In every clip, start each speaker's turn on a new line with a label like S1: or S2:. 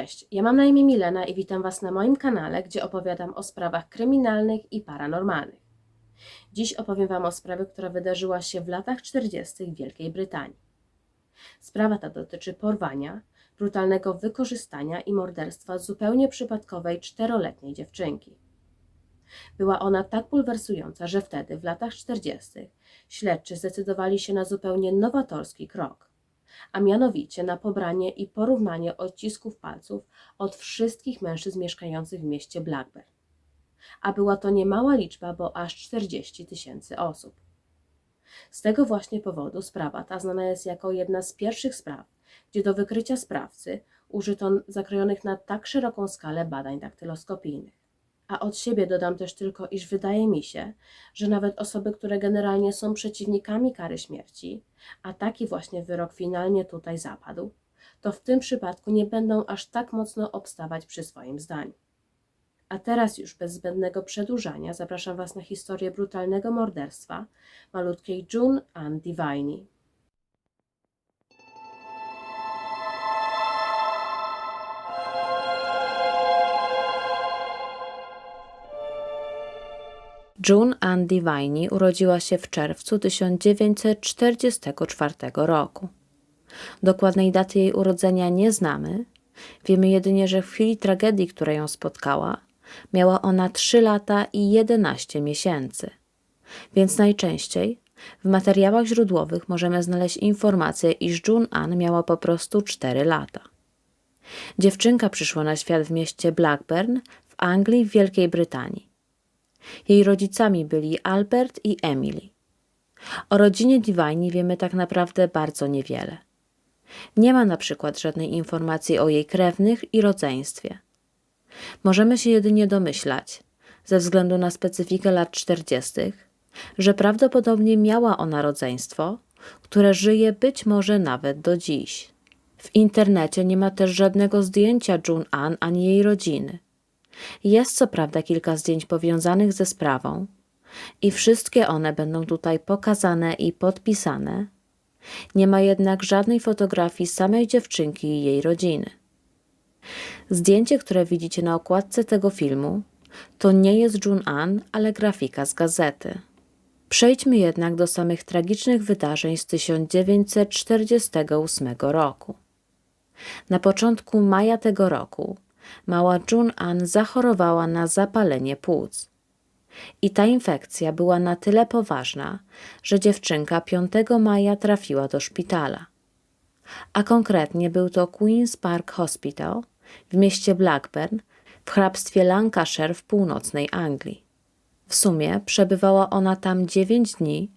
S1: Cześć, ja mam na imię Milena i witam Was na moim kanale, gdzie opowiadam o sprawach kryminalnych i paranormalnych. Dziś opowiem Wam o sprawie, która wydarzyła się w latach 40. w Wielkiej Brytanii. Sprawa ta dotyczy porwania, brutalnego wykorzystania i morderstwa zupełnie przypadkowej czteroletniej dziewczynki. Była ona tak bulwersująca, że wtedy, w latach 40., śledczy zdecydowali się na zupełnie nowatorski krok a mianowicie na pobranie i porównanie odcisków palców od wszystkich mężczyzn mieszkających w mieście Blackburn. A była to niemała liczba, bo aż 40 tysięcy osób. Z tego właśnie powodu sprawa ta znana jest jako jedna z pierwszych spraw, gdzie do wykrycia sprawcy użyto zakrojonych na tak szeroką skalę badań daktyloskopijnych. A od siebie dodam też tylko, iż wydaje mi się, że nawet osoby, które generalnie są przeciwnikami kary śmierci, a taki właśnie wyrok finalnie tutaj zapadł, to w tym przypadku nie będą aż tak mocno obstawać przy swoim zdaniu. A teraz już bez zbędnego przedłużania zapraszam Was na historię brutalnego morderstwa malutkiej June Ann Divine. June Ann Divine urodziła się w czerwcu 1944 roku. Dokładnej daty jej urodzenia nie znamy. Wiemy jedynie, że w chwili tragedii, która ją spotkała, miała ona 3 lata i 11 miesięcy. Więc najczęściej w materiałach źródłowych możemy znaleźć informację, iż June Ann miała po prostu 4 lata. Dziewczynka przyszła na świat w mieście Blackburn w Anglii w Wielkiej Brytanii. Jej rodzicami byli Albert i Emily. O rodzinie Divine wiemy tak naprawdę bardzo niewiele. Nie ma na przykład żadnej informacji o jej krewnych i rodzeństwie. Możemy się jedynie domyślać, ze względu na specyfikę lat 40., że prawdopodobnie miała ona rodzeństwo, które żyje być może nawet do dziś. W internecie nie ma też żadnego zdjęcia June Ann ani jej rodziny. Jest co prawda kilka zdjęć powiązanych ze sprawą i wszystkie one będą tutaj pokazane i podpisane. Nie ma jednak żadnej fotografii samej dziewczynki i jej rodziny. Zdjęcie, które widzicie na okładce tego filmu, to nie jest June Ann, ale grafika z gazety. Przejdźmy jednak do samych tragicznych wydarzeń z 1948 roku. Na początku maja tego roku mała June Ann zachorowała na zapalenie płuc. I ta infekcja była na tyle poważna, że dziewczynka 5 maja trafiła do szpitala. A konkretnie był to Queen's Park Hospital w mieście Blackburn w hrabstwie Lancashire w północnej Anglii. W sumie przebywała ona tam 9 dni,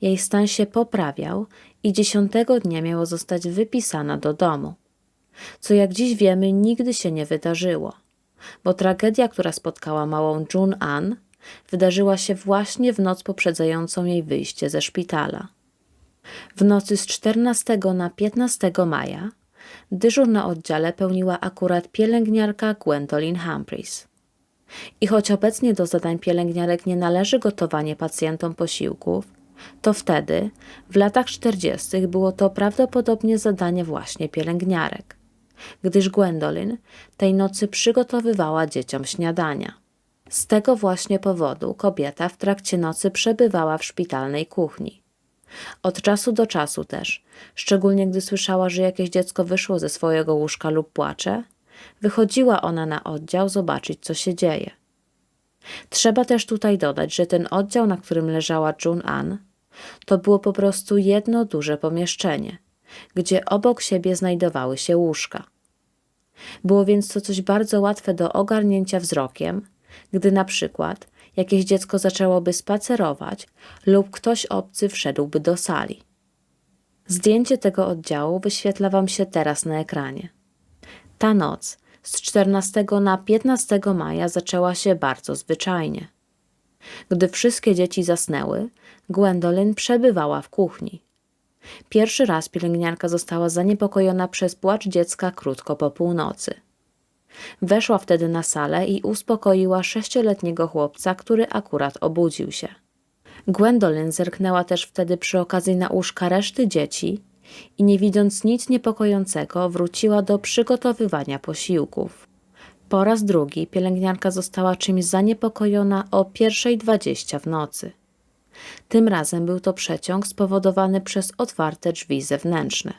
S1: jej stan się poprawiał i dziesiątego dnia miała zostać wypisana do domu co jak dziś wiemy nigdy się nie wydarzyło, bo tragedia, która spotkała małą June Ann, wydarzyła się właśnie w noc poprzedzającą jej wyjście ze szpitala. W nocy z 14 na 15 maja dyżur na oddziale pełniła akurat pielęgniarka Gwendolyn Humphreys. I choć obecnie do zadań pielęgniarek nie należy gotowanie pacjentom posiłków, to wtedy, w latach 40., było to prawdopodobnie zadanie właśnie pielęgniarek gdyż Gwendolyn tej nocy przygotowywała dzieciom śniadania. Z tego właśnie powodu kobieta w trakcie nocy przebywała w szpitalnej kuchni. Od czasu do czasu też, szczególnie gdy słyszała, że jakieś dziecko wyszło ze swojego łóżka lub płacze, wychodziła ona na oddział zobaczyć, co się dzieje. Trzeba też tutaj dodać, że ten oddział, na którym leżała June Ann, to było po prostu jedno duże pomieszczenie – gdzie obok siebie znajdowały się łóżka. Było więc to coś bardzo łatwe do ogarnięcia wzrokiem, gdy na przykład jakieś dziecko zaczęłoby spacerować lub ktoś obcy wszedłby do sali. Zdjęcie tego oddziału wyświetla Wam się teraz na ekranie. Ta noc z 14 na 15 maja zaczęła się bardzo zwyczajnie. Gdy wszystkie dzieci zasnęły, Gwendolyn przebywała w kuchni. Pierwszy raz pielęgniarka została zaniepokojona przez płacz dziecka krótko po północy. Weszła wtedy na salę i uspokoiła sześcioletniego chłopca, który akurat obudził się. Gwendolyn zerknęła też wtedy przy okazji na łóżka reszty dzieci i nie widząc nic niepokojącego, wróciła do przygotowywania posiłków. Po raz drugi pielęgniarka została czymś zaniepokojona o 1.20 w nocy. Tym razem był to przeciąg spowodowany przez otwarte drzwi zewnętrzne.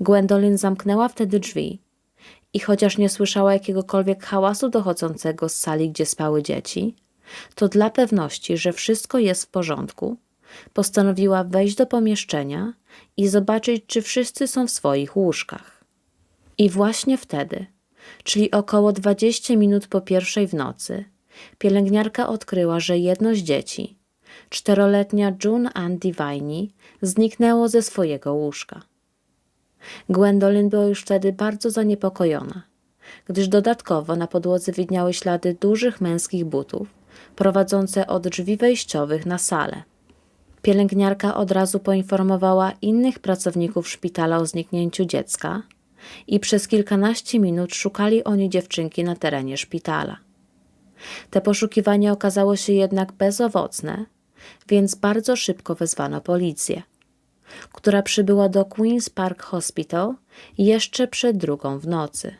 S1: Gwendolyn zamknęła wtedy drzwi i chociaż nie słyszała jakiegokolwiek hałasu dochodzącego z sali, gdzie spały dzieci, to dla pewności, że wszystko jest w porządku, postanowiła wejść do pomieszczenia i zobaczyć, czy wszyscy są w swoich łóżkach. I właśnie wtedy, czyli około 20 minut po pierwszej w nocy, pielęgniarka odkryła, że jedno z dzieci, czteroletnia June Ann Divine, zniknęło ze swojego łóżka. Gwendolyn była już wtedy bardzo zaniepokojona, gdyż dodatkowo na podłodze widniały ślady dużych męskich butów, prowadzące od drzwi wejściowych na salę. Pielęgniarka od razu poinformowała innych pracowników szpitala o zniknięciu dziecka i przez kilkanaście minut szukali oni dziewczynki na terenie szpitala. Te poszukiwanie okazało się jednak bezowocne, więc bardzo szybko wezwano policję, która przybyła do Queen's Park Hospital jeszcze przed drugą w nocy.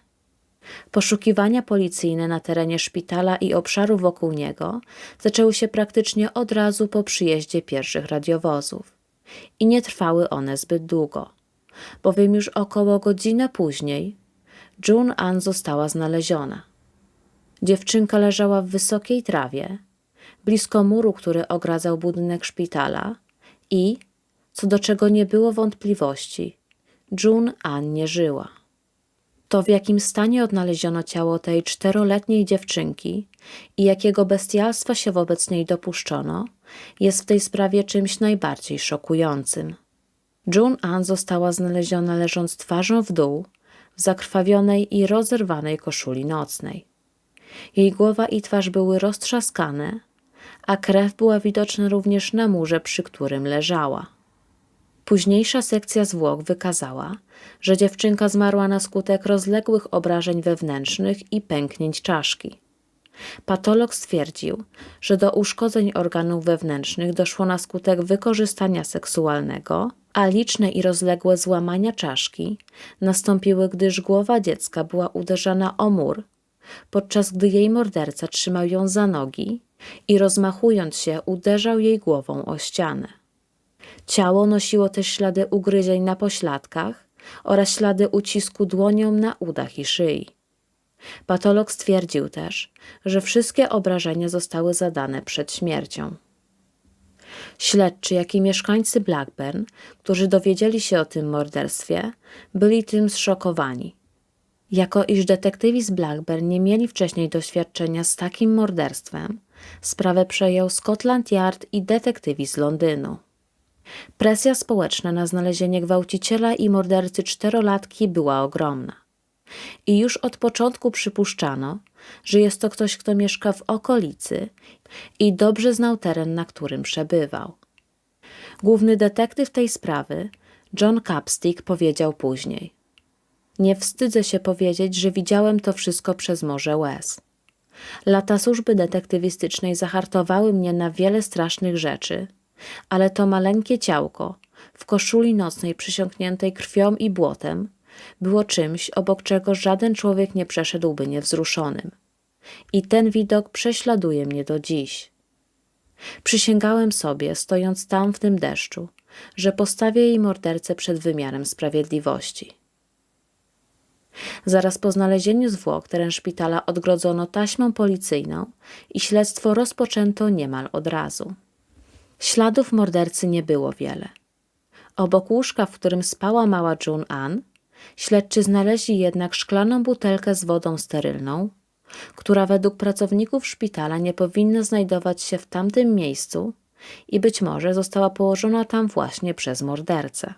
S1: Poszukiwania policyjne na terenie szpitala i obszaru wokół niego zaczęły się praktycznie od razu po przyjeździe pierwszych radiowozów. I nie trwały one zbyt długo, bowiem już około godzinę później June Ann została znaleziona. Dziewczynka leżała w wysokiej trawie, blisko muru, który ogradzał budynek szpitala i, co do czego nie było wątpliwości, June Ann nie żyła. To, w jakim stanie odnaleziono ciało tej czteroletniej dziewczynki i jakiego bestialstwa się wobec niej dopuszczono, jest w tej sprawie czymś najbardziej szokującym. June Ann została znaleziona leżąc twarzą w dół, w zakrwawionej i rozerwanej koszuli nocnej. Jej głowa i twarz były roztrzaskane, a krew była widoczna również na murze, przy którym leżała. Późniejsza sekcja zwłok wykazała, że dziewczynka zmarła na skutek rozległych obrażeń wewnętrznych i pęknięć czaszki. Patolog stwierdził, że do uszkodzeń organów wewnętrznych doszło na skutek wykorzystania seksualnego, a liczne i rozległe złamania czaszki nastąpiły, gdyż głowa dziecka była uderzana o mur, podczas gdy jej morderca trzymał ją za nogi i rozmachując się uderzał jej głową o ścianę. Ciało nosiło też ślady ugryzień na pośladkach oraz ślady ucisku dłonią na udach i szyi. Patolog stwierdził też, że wszystkie obrażenia zostały zadane przed śmiercią. Śledczy, jak i mieszkańcy Blackburn, którzy dowiedzieli się o tym morderstwie, byli tym zszokowani. Jako iż detektywi z Blackburn nie mieli wcześniej doświadczenia z takim morderstwem, sprawę przejął Scotland Yard i detektywi z Londynu. Presja społeczna na znalezienie gwałciciela i mordercy czterolatki była ogromna. I już od początku przypuszczano, że jest to ktoś, kto mieszka w okolicy i dobrze znał teren, na którym przebywał. Główny detektyw tej sprawy, John Capstick, powiedział później: Nie wstydzę się powiedzieć, że widziałem to wszystko przez morze łez. Lata służby detektywistycznej zahartowały mnie na wiele strasznych rzeczy, ale to maleńkie ciałko, w koszuli nocnej przysiąkniętej krwią i błotem, było czymś, obok czego żaden człowiek nie przeszedłby niewzruszonym. I ten widok prześladuje mnie do dziś. Przysięgałem sobie, stojąc tam w tym deszczu, że postawię jej mordercę przed wymiarem sprawiedliwości. Zaraz po znalezieniu zwłok teren szpitala odgrodzono taśmą policyjną i śledztwo rozpoczęto niemal od razu. Śladów mordercy nie było wiele. Obok łóżka, w którym spała mała June Ann, śledczy znaleźli jednak szklaną butelkę z wodą sterylną, która według pracowników szpitala nie powinna znajdować się w tamtym miejscu i być może została położona tam właśnie przez mordercę.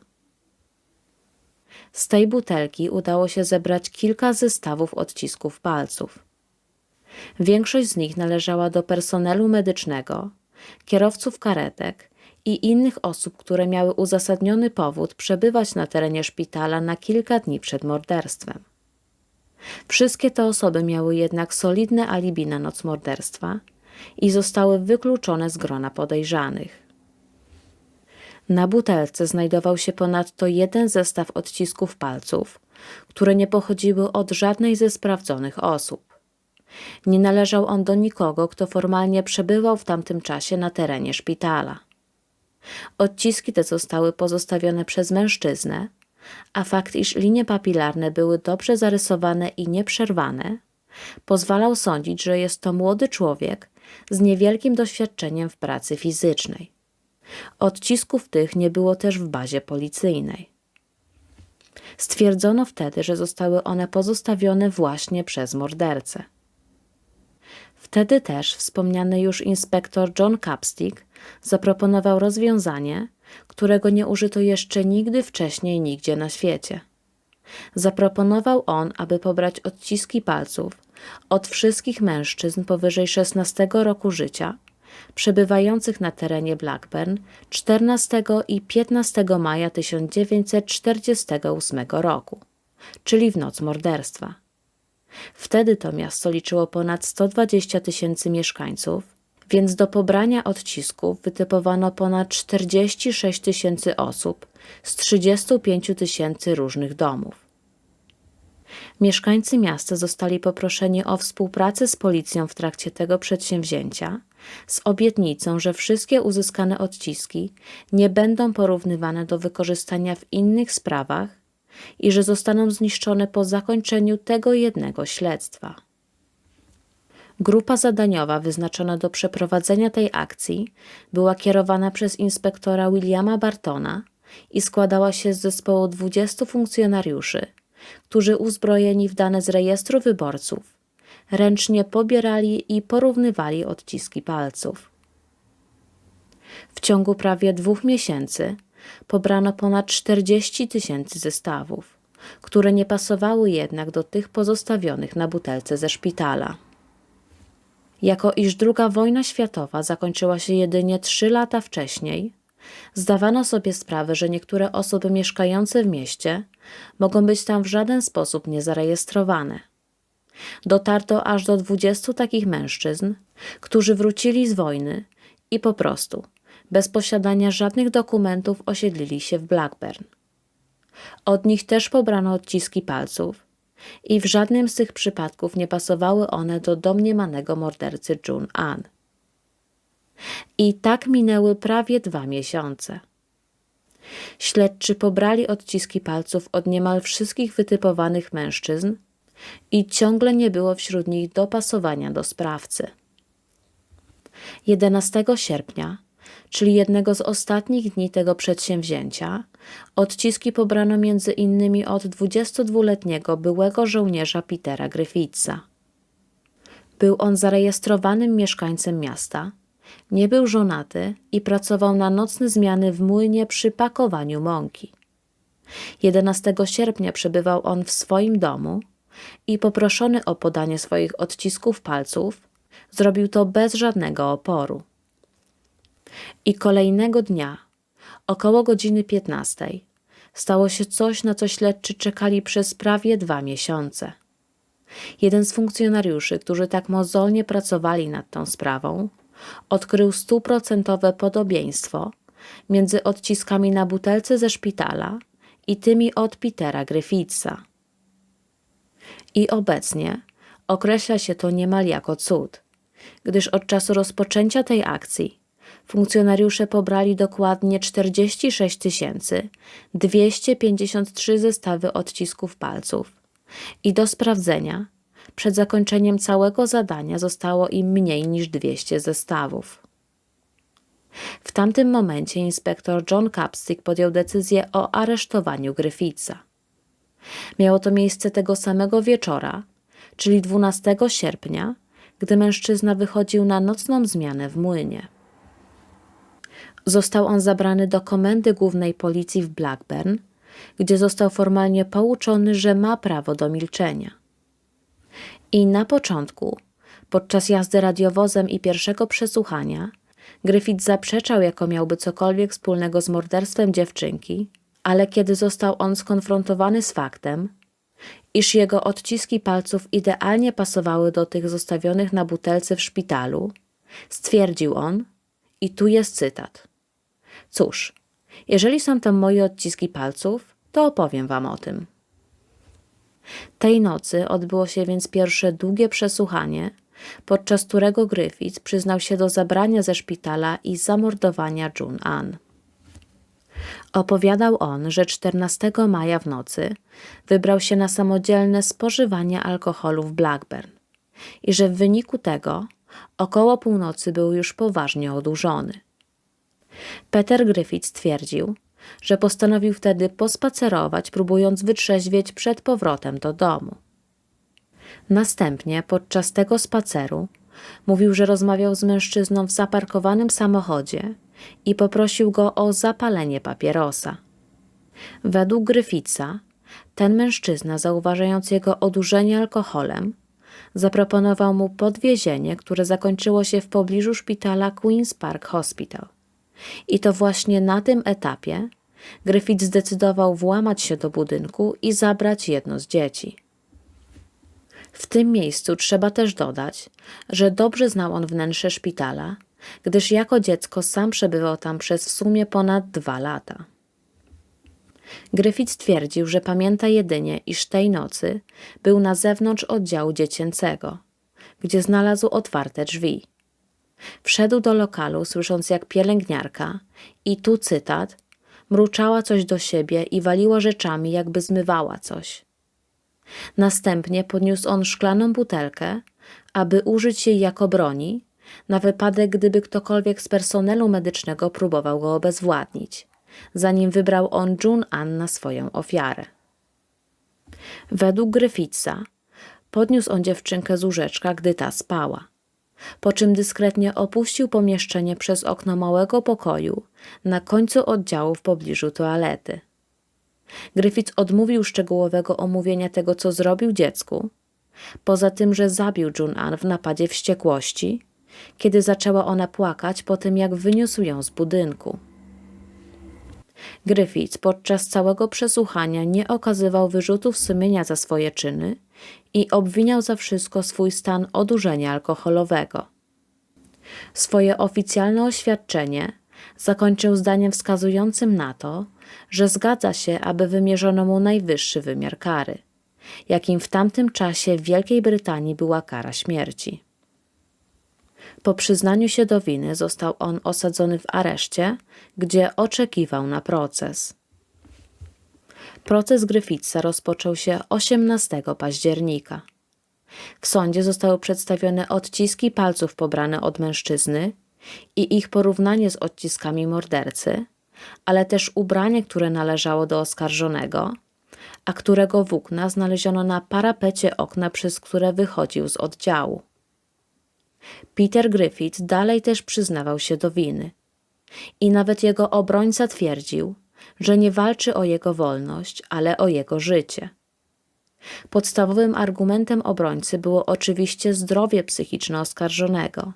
S1: Z tej butelki udało się zebrać kilka zestawów odcisków palców. Większość z nich należała do personelu medycznego, kierowców karetek i innych osób, które miały uzasadniony powód przebywać na terenie szpitala na kilka dni przed morderstwem. Wszystkie te osoby miały jednak solidne alibi na noc morderstwa i zostały wykluczone z grona podejrzanych. Na butelce znajdował się ponadto jeden zestaw odcisków palców, które nie pochodziły od żadnej ze sprawdzonych osób. Nie należał on do nikogo, kto formalnie przebywał w tamtym czasie na terenie szpitala. Odciski te zostały pozostawione przez mężczyznę, a fakt, iż linie papilarne były dobrze zarysowane i nieprzerwane, pozwalał sądzić, że jest to młody człowiek z niewielkim doświadczeniem w pracy fizycznej. Odcisków tych nie było też w bazie policyjnej. Stwierdzono wtedy, że zostały one pozostawione właśnie przez mordercę. Wtedy też wspomniany już inspektor John Capstick zaproponował rozwiązanie, którego nie użyto jeszcze nigdy wcześniej nigdzie na świecie. Zaproponował on, aby pobrać odciski palców od wszystkich mężczyzn powyżej 16 roku życia, przebywających na terenie Blackburn 14 i 15 maja 1948 roku, czyli w noc morderstwa. Wtedy to miasto liczyło ponad 120 tysięcy mieszkańców, więc do pobrania odcisków wytypowano ponad 46 tysięcy osób z 35 tysięcy różnych domów. Mieszkańcy miasta zostali poproszeni o współpracę z policją w trakcie tego przedsięwzięcia, z obietnicą, że wszystkie uzyskane odciski nie będą porównywane do wykorzystania w innych sprawach i że zostaną zniszczone po zakończeniu tego jednego śledztwa. Grupa zadaniowa wyznaczona do przeprowadzenia tej akcji była kierowana przez inspektora Williama Bartona i składała się z zespołu 20 funkcjonariuszy, którzy uzbrojeni w dane z rejestru wyborców ręcznie pobierali i porównywali odciski palców. W ciągu prawie dwóch miesięcy pobrano ponad 40 tysięcy zestawów, które nie pasowały jednak do tych pozostawionych na butelce ze szpitala. Jako iż II wojna światowa zakończyła się jedynie trzy lata wcześniej, zdawano sobie sprawę, że niektóre osoby mieszkające w mieście mogą być tam w żaden sposób niezarejestrowane. Dotarto aż do dwudziestu takich mężczyzn, którzy wrócili z wojny i po prostu, bez posiadania żadnych dokumentów, osiedlili się w Blackburn. Od nich też pobrano odciski palców i w żadnym z tych przypadków nie pasowały one do domniemanego mordercy June Ann. I tak minęły prawie dwa miesiące. Śledczy pobrali odciski palców od niemal wszystkich wytypowanych mężczyzn i ciągle nie było wśród nich dopasowania do sprawcy. 11 sierpnia, czyli jednego z ostatnich dni tego przedsięwzięcia, odciski pobrano między innymi od 22-letniego byłego żołnierza Petera Griffitha. Był on zarejestrowanym mieszkańcem miasta, nie był żonaty i pracował na nocne zmiany w młynie przy pakowaniu mąki. 11 sierpnia przebywał on w swoim domu i poproszony o podanie swoich odcisków palców, zrobił to bez żadnego oporu. I kolejnego dnia, około godziny 15, stało się coś, na co śledczy czekali przez prawie dwa miesiące. Jeden z funkcjonariuszy, którzy tak mozolnie pracowali nad tą sprawą, odkrył stuprocentowe podobieństwo między odciskami na butelce ze szpitala i tymi od Petera Griffitha. I obecnie określa się to niemal jako cud, gdyż od czasu rozpoczęcia tej akcji funkcjonariusze pobrali dokładnie 46 253 zestawy odcisków palców i do sprawdzenia przed zakończeniem całego zadania zostało im mniej niż 200 zestawów. W tamtym momencie inspektor John Capstick podjął decyzję o aresztowaniu Gryfica. Miało to miejsce tego samego wieczora, czyli 12 sierpnia, gdy mężczyzna wychodził na nocną zmianę w młynie. Został on zabrany do komendy głównej policji w Blackburn, gdzie został formalnie pouczony, że ma prawo do milczenia. I na początku, podczas jazdy radiowozem i pierwszego przesłuchania, Griffith zaprzeczał, jako miałby cokolwiek wspólnego z morderstwem dziewczynki, ale kiedy został on skonfrontowany z faktem, iż jego odciski palców idealnie pasowały do tych zostawionych na butelce w szpitalu, stwierdził on, i tu jest cytat. Cóż, Jeżeli są tam moje odciski palców, to opowiem wam o tym. Tej nocy odbyło się więc pierwsze długie przesłuchanie, podczas którego Griffith przyznał się do zabrania ze szpitala i zamordowania June Ann. Opowiadał on, że 14 maja w nocy wybrał się na samodzielne spożywanie alkoholu w Blackburn i że w wyniku tego około północy był już poważnie odurzony. Peter Griffith stwierdził, że postanowił wtedy pospacerować, próbując wytrzeźwieć przed powrotem do domu. Następnie podczas tego spaceru mówił, że rozmawiał z mężczyzną w zaparkowanym samochodzie i poprosił go o zapalenie papierosa. Według Gryfica, ten mężczyzna, zauważając jego odurzenie alkoholem, zaproponował mu podwiezienie, które zakończyło się w pobliżu szpitala Queen's Park Hospital. I to właśnie na tym etapie Griffith zdecydował włamać się do budynku i zabrać jedno z dzieci. W tym miejscu trzeba też dodać, że dobrze znał on wnętrze szpitala, gdyż jako dziecko sam przebywał tam przez w sumie ponad dwa lata. Griffith twierdził, że pamięta jedynie, iż tej nocy był na zewnątrz oddziału dziecięcego, gdzie znalazł otwarte drzwi. Wszedł do lokalu, słysząc jak pielęgniarka, i tu cytat, mruczała coś do siebie i waliła rzeczami, jakby zmywała coś. Następnie podniósł on szklaną butelkę, aby użyć jej jako broni, na wypadek gdyby ktokolwiek z personelu medycznego próbował go obezwładnić, zanim wybrał on June Ann na swoją ofiarę. Według Gryfica podniósł on dziewczynkę z łóżeczka, gdy ta spała, po czym dyskretnie opuścił pomieszczenie przez okno małego pokoju na końcu oddziału w pobliżu toalety. Griffith odmówił szczegółowego omówienia tego, co zrobił dziecku, poza tym, że zabił June Ann w napadzie wściekłości, kiedy zaczęła ona płakać po tym, jak wyniósł ją z budynku. Griffith podczas całego przesłuchania nie okazywał wyrzutów sumienia za swoje czyny i obwiniał za wszystko swój stan odurzenia alkoholowego. Swoje oficjalne oświadczenie zakończył zdaniem wskazującym na to, że zgadza się, aby wymierzono mu najwyższy wymiar kary, jakim w tamtym czasie w Wielkiej Brytanii była kara śmierci. Po przyznaniu się do winy został on osadzony w areszcie, gdzie oczekiwał na proces. Proces Gryfica rozpoczął się 18 października. W sądzie zostały przedstawione odciski palców pobrane od mężczyzny i ich porównanie z odciskami mordercy, ale też ubranie, które należało do oskarżonego, a którego włókna znaleziono na parapecie okna, przez które wychodził z oddziału. Peter Griffith dalej też przyznawał się do winy. I nawet jego obrońca twierdził, że nie walczy o jego wolność, ale o jego życie. Podstawowym argumentem obrońcy było oczywiście zdrowie psychiczne oskarżonego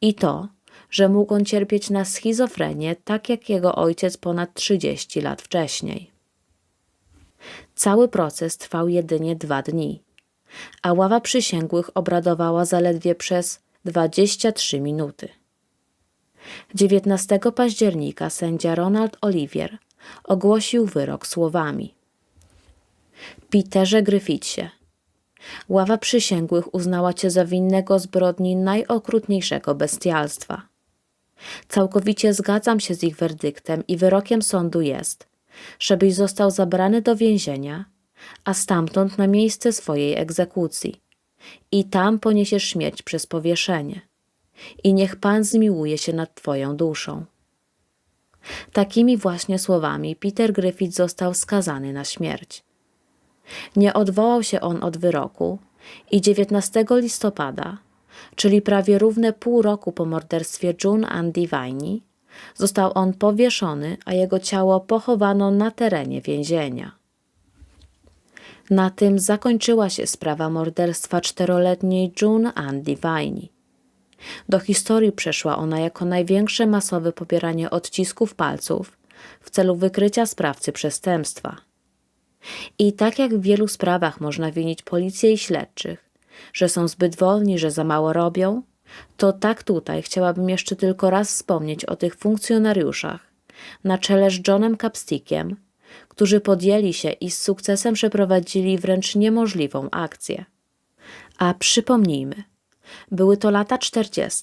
S1: i to, że mógł on cierpieć na schizofrenię, tak jak jego ojciec ponad 30 lat wcześniej. Cały proces trwał jedynie dwa dni, a ława przysięgłych obradowała zaledwie przez 23 minuty. 19 października sędzia Ronald Olivier ogłosił wyrok słowami: Peterze Gryficie, ława przysięgłych uznała cię za winnego zbrodni najokrutniejszego bestialstwa. Całkowicie zgadzam się z ich werdyktem i wyrokiem sądu jest, żebyś został zabrany do więzienia, a stamtąd na miejsce swojej egzekucji. I tam poniesiesz śmierć przez powieszenie. I niech Pan zmiłuje się nad Twoją duszą. Takimi właśnie słowami Peter Griffith został skazany na śmierć. Nie odwołał się on od wyroku i 19 listopada czyli prawie równe pół roku po morderstwie June Ann Divine, został on powieszony, a jego ciało pochowano na terenie więzienia. Na tym zakończyła się sprawa morderstwa czteroletniej June Ann Divine. Do historii przeszła ona jako największe masowe pobieranie odcisków palców w celu wykrycia sprawcy przestępstwa. I tak jak w wielu sprawach można winić policję i śledczych, że są zbyt wolni, że za mało robią, to tak tutaj chciałabym jeszcze tylko raz wspomnieć o tych funkcjonariuszach, na czele z Johnem Capstickiem, którzy podjęli się i z sukcesem przeprowadzili wręcz niemożliwą akcję. A przypomnijmy, były to lata 40.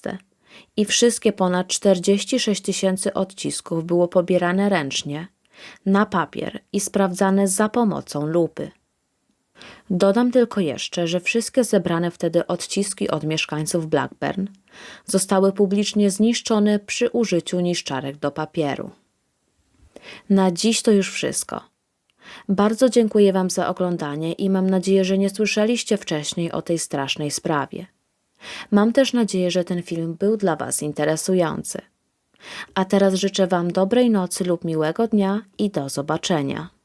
S1: i wszystkie ponad 46 tysięcy odcisków było pobierane ręcznie, na papier i sprawdzane za pomocą lupy. Dodam tylko jeszcze, że wszystkie zebrane wtedy odciski od mieszkańców Blackburn zostały publicznie zniszczone przy użyciu niszczarek do papieru. Na dziś to już wszystko. Bardzo dziękuję Wam za oglądanie i mam nadzieję, że nie słyszeliście wcześniej o tej strasznej sprawie. Mam też nadzieję, że ten film był dla Was interesujący. A teraz życzę Wam dobrej nocy lub miłego dnia i do zobaczenia.